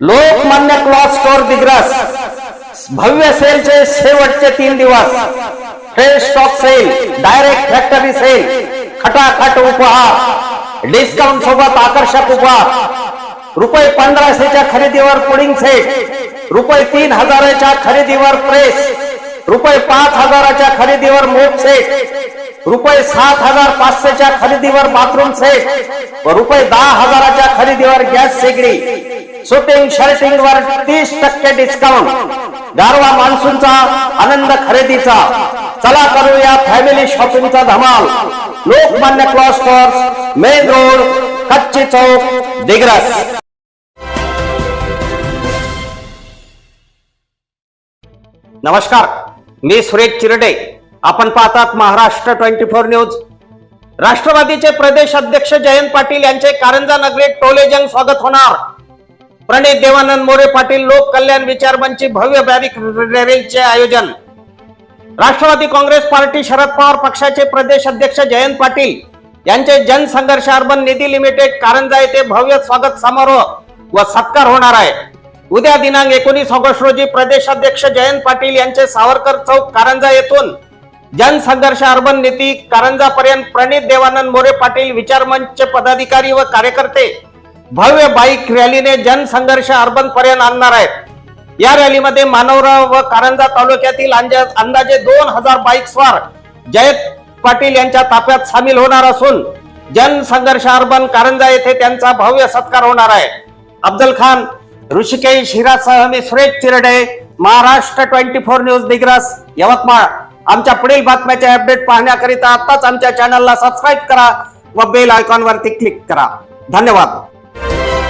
Lokmanya cloth store Digras भव्य सेलचे शेवटचे तीन दिवस. Fresh stock sale direct factory sale खटाखट उपहार. डिस्काउंट सोबत आकर्षक उपहार. रुपये पंधराशेच्या खरेदीवर पुडिंग सेट रुपये तीन हजाराच्या खरेदीवर प्रेस रुपये पाच हजाराच्या खरेदीवर मोप सेट रुपये सात हजार पाचशेच्या खरेदीवर बाथरूम सेट व रुपये दहा हजाराच्या खरेदीवर गॅस शेगडी सुटिंग शर्टिंग वर तीस टक्के डिस्काउंट गारवा मान्सूनचा आनंद खरेदीचा. चला करूया फॅमिली शॉपिंगचा धमाल. Lokmanya cloth stores main road Kachchi Chowk Digras. नमस्कार मी सुरेश चिरडे. आपण पाहतात महाराष्ट्र ट्वेंटी फोर न्यूज. राष्ट्रवादीचे प्रदेश अध्यक्ष जयंत पाटील यांचे कारंजा नगरीत टोलेजंग स्वागत होणार. प्रणित देवानंद मोरे पाटील लोक कल्याण विचार मंची भव्य बॅरिक रॅलीचे आयोजन. राष्ट्रवादी काँग्रेस पार्टी शरद पवार पक्षाचे प्रदेश अध्यक्ष जयंत पाटील यांचे जनसंघर्ष अर्बन निधी लिमिटेड कारंजा येथे भव्य स्वागत समारोह व सत्कार होणार आहे. उद्या दिनांक एकोणीस ऑगस्ट रोजी प्रदेश अध्यक्ष जयंत पाटील यांचे सावरकर चौक कारंजा येथून जनसंघर्ष अर्बन नीती कारंजापर्यंत प्रणित देवानंद मोरे पाटील विचारमंच पदाधिकारी व कार्यकर्ते भव्य बाईक रॅलीने जनसंघर्ष अर्बन पर्यंत आणणार आहेत. या रॅलीमध्ये मानवराव व कारंजा तालुक्यातील अंजा- अंदाजे दोन हजार बाईक स्वार जयत पाटील यांच्या ताफ्यात सामील होणार असून जनसंघर्ष अर्बन कारंजा येथे त्यांचा भव्य सत्कार होणार आहे. अफजल खान ऋषिकेश हिरासह मी Suresh Chirde Maharashtra twenty four news Digras Yavatmal. आमच्या पुढील बातम्याचे अपडेट पाहण्याकरिता आताच आमच्या चॅनलला सबस्क्राईब करा व बेल आयकॉन वरती क्लिक करा. धन्यवाद. Bye.